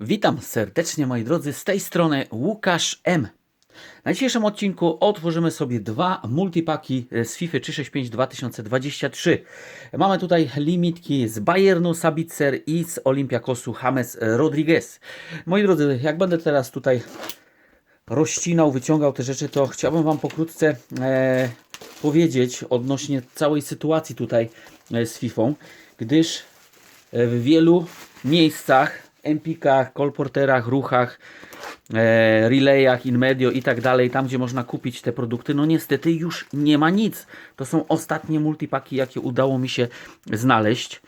Witam serdecznie moi drodzy, z tej strony Łukasz M. Na dzisiejszym odcinku otworzymy sobie dwa multipaki z FIFA 365 2023. Mamy tutaj limitki z Bayernu Sabitzer i z Olympiakosu James Rodriguez. Moi drodzy, jak będę teraz tutaj rozcinał, wyciągał te rzeczy, to chciałbym Wam pokrótce e, powiedzieć odnośnie całej sytuacji tutaj e, z FIFA, gdyż e, w wielu miejscach, empikach, kolporterach, ruchach, e, relayach, inmedio i tak dalej, tam gdzie można kupić te produkty, no niestety już nie ma nic. To są ostatnie multipaki, jakie udało mi się znaleźć.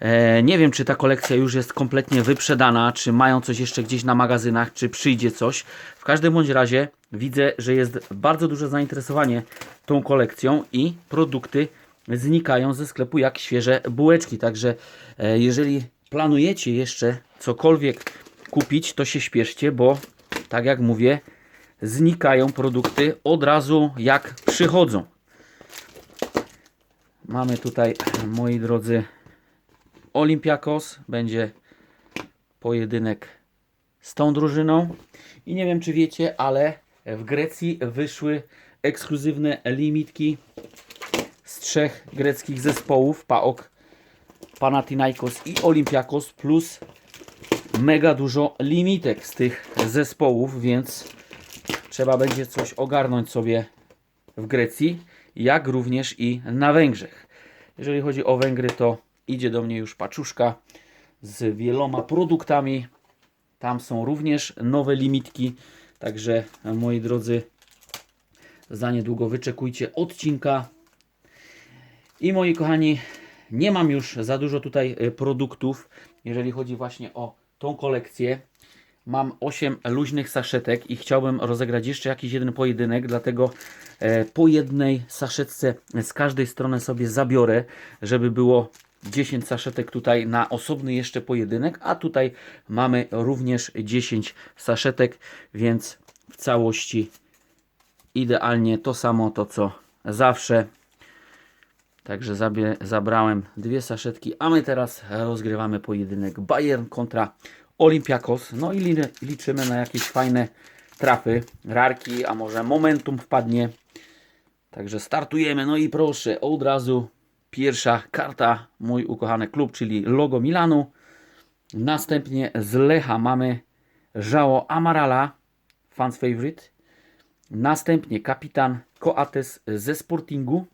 E, nie wiem, czy ta kolekcja już jest kompletnie wyprzedana, czy mają coś jeszcze gdzieś na magazynach, czy przyjdzie coś. W każdym bądź razie widzę, że jest bardzo duże zainteresowanie tą kolekcją i produkty znikają ze sklepu jak świeże bułeczki. Także e, jeżeli planujecie jeszcze cokolwiek kupić, to się śpieszcie, bo tak jak mówię, znikają produkty od razu jak przychodzą. Mamy tutaj, moi drodzy, Olympiakos. Będzie pojedynek z tą drużyną. I nie wiem, czy wiecie, ale w Grecji wyszły ekskluzywne limitki z trzech greckich zespołów: PAOK, Panathinaikos i Olympiakos, plus mega dużo limitek z tych zespołów, więc trzeba będzie coś ogarnąć sobie w Grecji, jak również i na Węgrzech. Jeżeli chodzi o Węgry, to idzie do mnie już paczuszka z wieloma produktami. Tam są również nowe limitki, także moi drodzy, za niedługo wyczekujcie odcinka. I moi kochani, nie mam już za dużo tutaj y, produktów, jeżeli chodzi właśnie o tą kolekcję. Mam 8 luźnych saszetek i chciałbym rozegrać jeszcze jakiś jeden pojedynek, dlatego e, po jednej saszetce z każdej strony sobie zabiorę, żeby było 10 saszetek tutaj na osobny jeszcze pojedynek, a tutaj mamy również 10 saszetek, więc w całości idealnie to samo, to co zawsze. Także zabie, zabrałem dwie saszetki, a my teraz rozgrywamy pojedynek Bayern kontra Olympiakos. No i li, liczymy na jakieś fajne trafy, rarki, a może momentum wpadnie. Także startujemy. No i proszę, od razu pierwsza karta, mój ukochany klub, czyli logo Milanu. Następnie z Lecha mamy Żało Amarala, fans favorite. Następnie kapitan Coates ze Sportingu.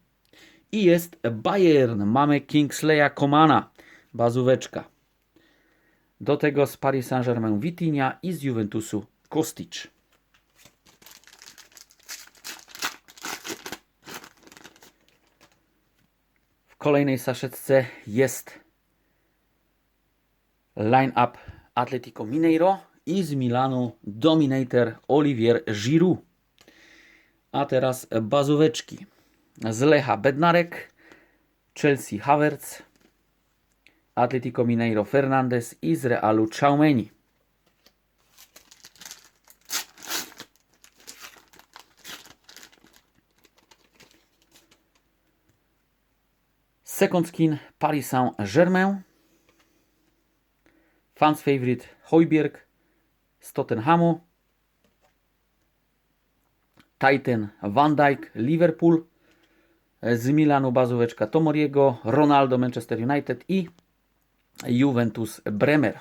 I jest Bayern. Mamy Kingsleya Komana, bazóweczka. Do tego z Paris Saint-Germain Vitinha i z Juventusu Kostic. W kolejnej saszetce jest line-up Atletico Mineiro i z Milanu Dominator Olivier Giroud. A teraz bazóweczki. Z Lecha Bednarek, Chelsea Havertz, Atletico Mineiro Fernandez i z Realu Chaumeni. Second skin Paris Saint-Germain. Fans favorite Hojbjerg z Tottenhamu. Titan Van Dijk Liverpool. Z Milanu bazóweczka Tomoriego, Ronaldo Manchester United i Juventus Bremer.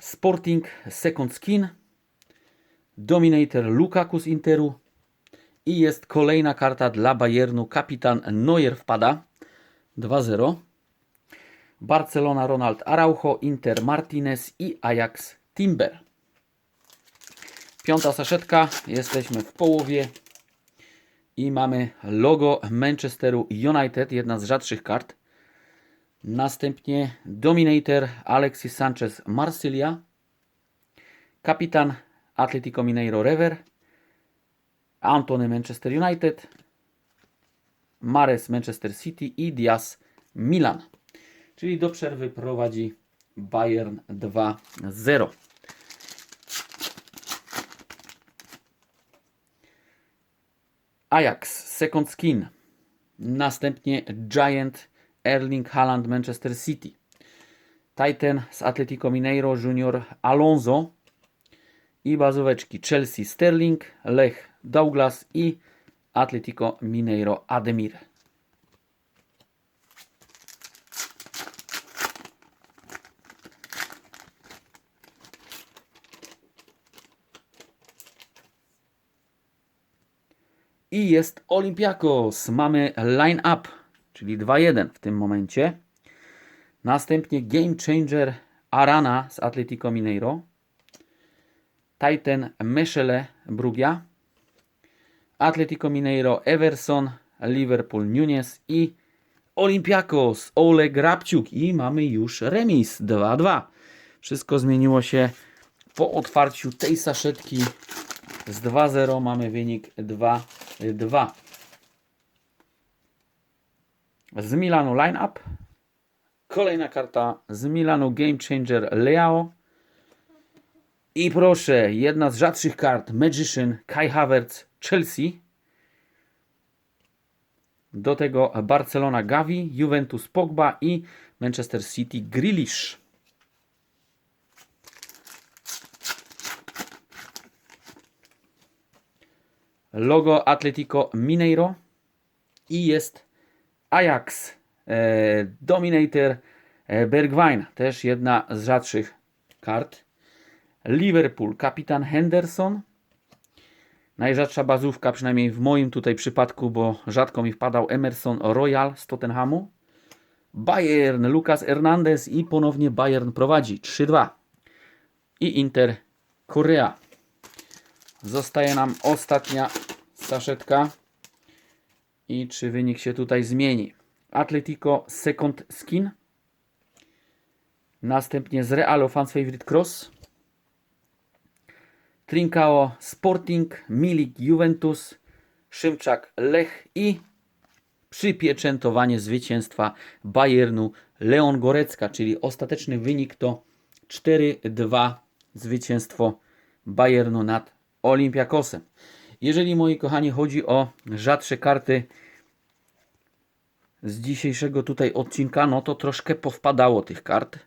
Sporting Second Skin, Dominator Lukaku z Interu i jest kolejna karta dla Bayernu. Kapitan Neuer wpada 2-0. Barcelona Ronald Araujo, Inter Martinez i Ajax Timber. Piąta saszetka, jesteśmy w połowie i mamy logo Manchesteru United, jedna z rzadszych kart. Następnie Dominator Alexis Sanchez Marsylia, kapitan Atletico Mineiro Rever, Antony Manchester United, Mares Manchester City i Diaz Milan. Czyli do przerwy prowadzi Bayern 2-0. Ajax, Second Skin. Następnie Giant, Erling Haaland, Manchester City. Titan z Atletico Mineiro, Junior Alonso. I bazóweczki Chelsea, Sterling, Lech, Douglas i Atletico Mineiro, Ademir. I jest Olympiakos. Mamy line-up, czyli 2-1 w tym momencie. Następnie Game Changer Arana z Atletico Mineiro. Titan Meszele Brugia. Atletico Mineiro Everson, Liverpool Nunes i Olympiakos Oleg Rabciuk. I mamy już remis 2-2. Wszystko zmieniło się po otwarciu tej saszetki z 2-0 mamy wynik 2-2. Z Milanu line-up. Kolejna karta z Milanu Game Changer Leao. I proszę, jedna z rzadszych kart Magician Kai Havertz Chelsea. Do tego Barcelona Gavi, Juventus Pogba i Manchester City Grealish. Logo Atletico Mineiro i jest Ajax e, Dominator e, Bergwijn, też jedna z rzadszych kart. Liverpool, kapitan Henderson. Najrzadsza bazówka, przynajmniej w moim tutaj przypadku, bo rzadko mi wpadał Emerson Royal z Tottenhamu. Bayern, Lucas Hernandez i ponownie Bayern prowadzi 3-2. I Inter Korea. Zostaje nam ostatnia saszetka. I czy wynik się tutaj zmieni? Atletico Second Skin. Następnie z Realu Fans Favorite Cross. Trincao Sporting, Milik Juventus, Szymczak Lech i przypieczętowanie zwycięstwa Bayernu Leon Gorecka, czyli ostateczny wynik to 4-2 zwycięstwo Bayernu nad Olympiakosem. Jeżeli moi kochani chodzi o rzadsze karty z dzisiejszego tutaj odcinka, no to troszkę powpadało tych kart.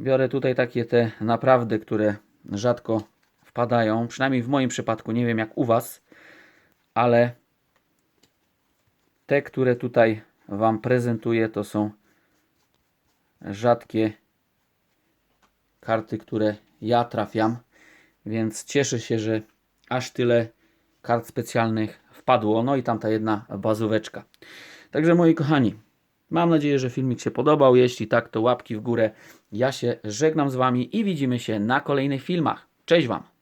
Biorę tutaj takie te naprawdę, które rzadko wpadają, przynajmniej w moim przypadku, nie wiem jak u Was, ale te, które tutaj Wam prezentuję, to są rzadkie karty, które ja trafiam, więc cieszę się, że aż tyle kart specjalnych wpadło. No i tam ta jedna bazóweczka. Także moi kochani, mam nadzieję, że filmik się podobał. Jeśli tak, to łapki w górę. Ja się żegnam z Wami i widzimy się na kolejnych filmach. Cześć Wam!